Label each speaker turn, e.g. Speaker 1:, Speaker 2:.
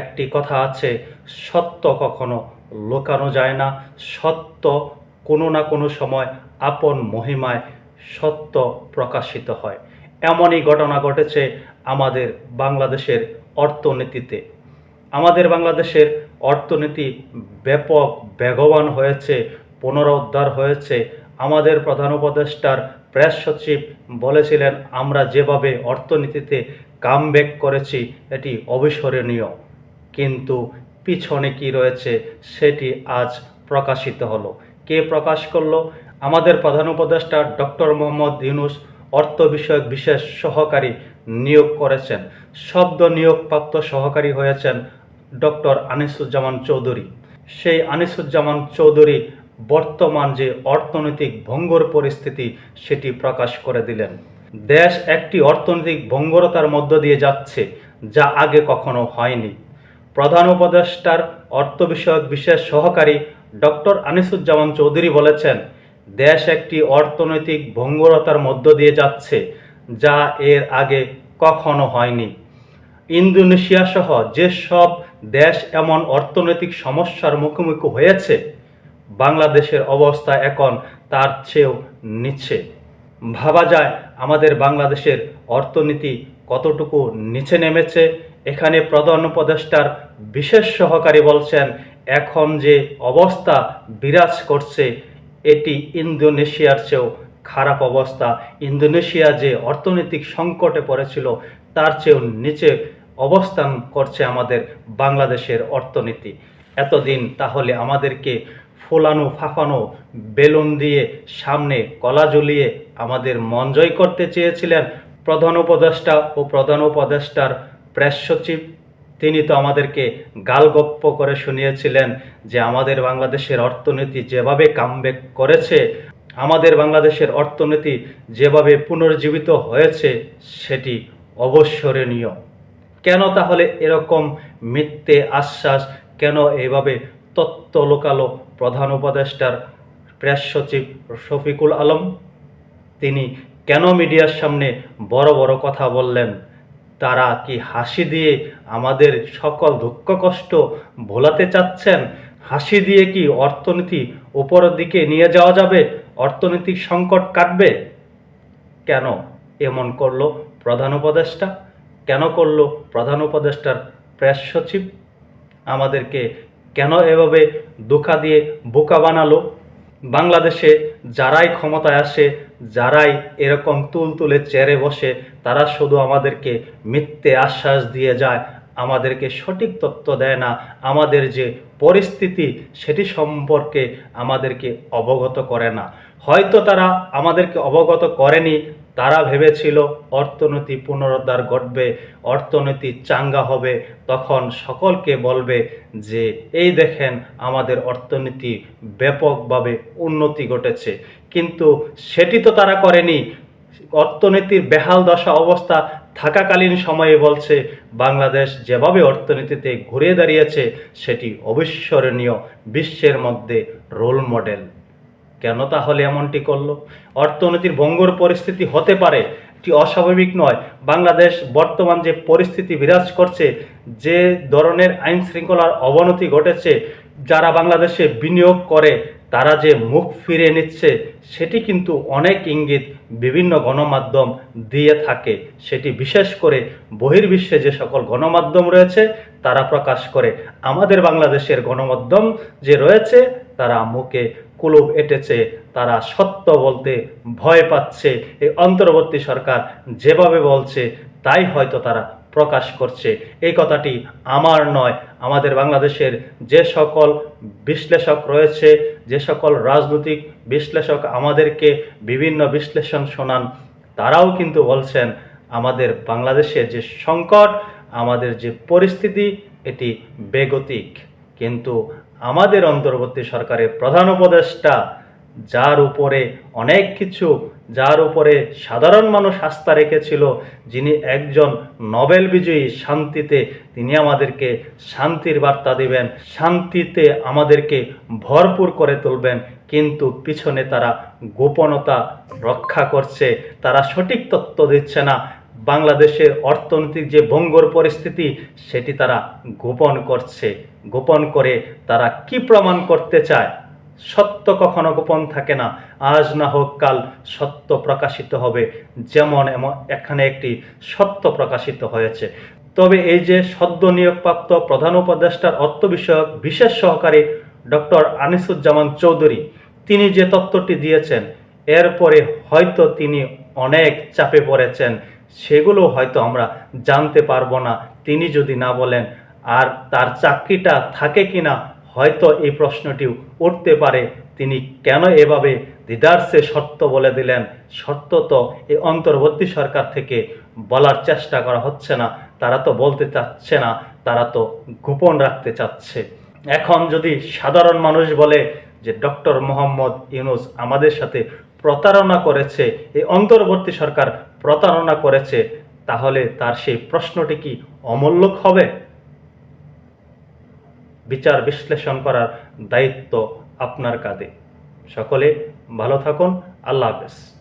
Speaker 1: একটি কথা আছে, সত্য কখনো লুকানো যায় না। সত্য কোনো না কোনো সময় আপন মহিমায় সত্য প্রকাশিত হয়। এমনই ঘটনা ঘটেছে আমাদের বাংলাদেশের অর্থনীতিতে। আমাদের বাংলাদেশের অর্থনীতি ব্যাপক বেগবান হয়েছে, পুনরুদ্ধার হয়েছে। আমাদের প্রধান উপদেষ্টার প্রেস সচিব বলেছিলেন, আমরা যেভাবে অর্থনীতিতে কামব্যাক করেছি, এটি অবিস্মরণীয়। কিন্তু পিছনে কি রয়েছে সেটি আজ প্রকাশিত হলো। কে প্রকাশ করল? আমাদের প্রধান উপদেষ্টা ডক্টর মোহাম্মদ ইউনুস অর্থ বিষয়ক বিশেষ সহকারী নিয়োগ করেছেন। শব্দ নিয়োগপ্রাপ্ত সহকারী হয়েছেন ডক্টর আনিসুজ্জামান চৌধুরী। সেই আনিসুজ্জামান চৌধুরী বর্তমান যে অর্থনৈতিক ভঙ্গর পরিস্থিতি সেটি প্রকাশ করে দিলেন। দেশ একটি অর্থনৈতিক ভঙ্গরতার মধ্য দিয়ে যাচ্ছে, যা আগে কখনো হয়নি। প্রধান উপদেষ্টার অর্থ বিষয়ক বিশেষ সহকারী ডক্টর আনিসুজ্জামান চৌধুরী বলেছেন, দেশ একটি অর্থনৈতিক ভঙ্গুরতার মধ্য দিয়ে যাচ্ছে, যা এর আগে কখনো হয়নি। ইন্দোনেশিয়া সহ যেসব দেশ এমন অর্থনৈতিক সমস্যার মুখোমুখি হয়েছে, বাংলাদেশের অবস্থা এখন তার চেয়েও নিচে। ভাবা যায়, আমাদের বাংলাদেশের অর্থনীতি কতটুকু নিচে নেমেছে এখানে প্রধান উপদেষ্টার বিশেষ সহকারী বলছেন, এখন যে অবস্থা বিরাজ করছে, এটি ইন্দোনেশিয়ার চেয়েও খারাপ অবস্থা। ইন্দোনেশিয়া যে অর্থনৈতিক সংকটে পড়েছিল, তার চেয়েও নিচে অবস্থান করছে আমাদের বাংলাদেশের অর্থনীতি। এতদিন তাহলে আমাদেরকে ফোলানো ফাফানো বেলুন দিয়ে সামনে কলা জ্বলিয়ে আমাদের মন জয় করতে চেয়েছিলেন প্রধান উপদেষ্টা ও প্রধান উপদেষ্টার প্রেস সচিব, তিনি তো আমাদেরকে গালগপ্প করে শুনিয়েছিলেন যে আমাদের বাংলাদেশের অর্থনীতি যেভাবে কামব্যাক করেছে, আমাদের বাংলাদেশের অর্থনীতি যেভাবে পুনর্জীবিত হয়েছে, সেটি অবসরণীয় কেন তাহলে এরকম মিথ্যে আশ্বাস, কেন এভাবে তত্ত্ব লোকালো প্রধান উপদেষ্টার প্রেস সচিব শফিকুল আলম? তিনি কেন মিডিয়ার সামনে বড় বড় কথা বললেন? তারা কি হাসি দিয়ে আমাদের সকল দুঃখ কষ্ট ভোলাতে চাচ্ছেন? হাসি দিয়ে কি অর্থনীতি উপরের দিকে নিয়ে যাওয়া যাবে? অর্থনৈতিক সংকট কাটবে? কেন এমন করল প্রধান উপদেষ্টা? কেন করল প্রধান উপদেষ্টার প্রেস সচিব? আমাদেরকে কেন এভাবে ধোকা দিয়ে বোকা বানালো? বাংলাদেশে যারাই ক্ষমতায় আসে, যারাই এরকম তুল তুলে চেয়ারে বসে, তারা শুধু আমাদেরকে মিথ্যে আশ্বাস দিয়ে যায়, আমাদেরকে সঠিক তথ্য দেয় না, আমাদের যে পরিস্থিতি সেটি সম্পর্কে আমাদেরকে অবগত করে না। হয়তো তারা আমাদেরকে অবগত করেনি তারা ভেবেছিল অর্থনীতি পুনরুদ্ধার ঘটবে, অর্থনীতি চাঙ্গা হবে, তখন সকলকে বলবে যে, এই দেখেন, আমাদের অর্থনীতি ব্যাপকভাবে উন্নতি ঘটেছে। কিন্তু সেটি তো তারা করেনি। অর্থনীতির বেহাল দশা অবস্থা থাকাকালীন সময়ে বলছে, বাংলাদেশ যেভাবে অর্থনীতিতে ঘুরে দাঁড়িয়েছে, সেটি অবিস্মরণীয় বিশ্বের মধ্যে রোল মডেল। কেন তাহলে এমনটি করল? অর্থনীতির ভঙ্গুর পরিস্থিতি হতে পারে, এটি অস্বাভাবিক নয়। বাংলাদেশ বর্তমান যে পরিস্থিতি বিরাজ করছে, যে ধরনের আইন শৃঙ্খলার অবনতি ঘটেছে, যারা বাংলাদেশে বিনিয়োগ করে তারা যে মুখ ফিরে নিচ্ছে, সেটি কিন্তু অনেক ইঙ্গিত বিভিন্ন গণমাধ্যম দিয়ে থাকে। সেটি বিশেষ করে বহির্বিশ্বে যে সকল গণমাধ্যম রয়েছে, তারা প্রকাশ করে। আমাদের বাংলাদেশের গণমাধ্যম যে রয়েছে, তারা মুখে কুলুপ এঁটেছে, তারা সত্য বলতে ভয় পাচ্ছে। এই অন্তর্বর্তী সরকার যেভাবে বলছে, তাই হয়তো তারা প্রকাশ করছে। এই কথাটি আমার নয়, আমাদের বাংলাদেশের যে সকল বিশ্লেষক রয়েছে যে সকল রাজনৈতিক বিশ্লেষক আমাদেরকে বিভিন্ন বিশ্লেষণ শোনান, তারাও কিন্তু বলছেন, আমাদের বাংলাদেশে যে সংকট, আমাদের যে পরিস্থিতি, এটি বেগতিক। কিন্তু আমাদের অন্তর্বর্তী সরকারের প্রধান উপদেষ্টা যার উপরে অনেক কিছু, যার উপরে সাধারণ মানুষ আস্থা রেখেছিল, যিনি একজন নোবেল বিজয়ী শান্তিতে, তিনি আমাদেরকে শান্তির বার্তা দিবেন, শান্তিতে আমাদেরকে ভরপুর করে তুলবেন। কিন্তু পিছনে তারা গোপনতা রক্ষা করছে, তারা সঠিক তথ্য দিচ্ছে না। বাংলাদেশের অর্থনৈতিক যে ভঙ্গর পরিস্থিতি, সেটি তারা গোপন করছে। গোপন করে তারা কি প্রমাণ করতে চায়? সত্য কখনো গোপন থাকে না। আজ না হোক কাল সত্য প্রকাশিত হবে। যেমন এমন এখানে একটি সত্য প্রকাশিত হয়েছে। তবে এই যে সদ্য নিয়োগপ্রাপ্ত প্রধান উপদেষ্টার অর্থ বিষয়ক বিশেষ সহকারী ডক্টর আনিসুজ্জামান চৌধুরী, তিনি যে তত্ত্বটি দিয়েছেন, এরপরে হয়তো তিনি অনেক চাপে পড়েছেন। সেগুলো হয়তো আমরা জানতে পারব না। তিনি যদি না বলেন, আর তার চাকরিটা থাকে কিনা হয়তো এই প্রশ্নটি উঠতে পারে, তিনি কেন এভাবে দ্বিধার্সে সত্য বলে দিলেন? সত্য তো এই অন্তর্বর্তী সরকার থেকে বলার চেষ্টা করা হচ্ছে না, তারা তো বলতে চাচ্ছে না, তারা তো গোপন রাখতে চাচ্ছে। এখন যদি সাধারণ মানুষ বলে যে ডক্টর মোহাম্মদ ইউনুস আমাদের সাথে প্রতারণা করেছে, এই অন্তর্বর্তী সরকার প্রতারণা করেছে, তাহলে তার সেই প্রশ্নটি কি অমূল্যক হবে? বিচার বিশ্লেষণ করার দায়িত্ব আপনার কাঁধে। সকলে ভালো থাকুন আল্লাহ হাফেজ।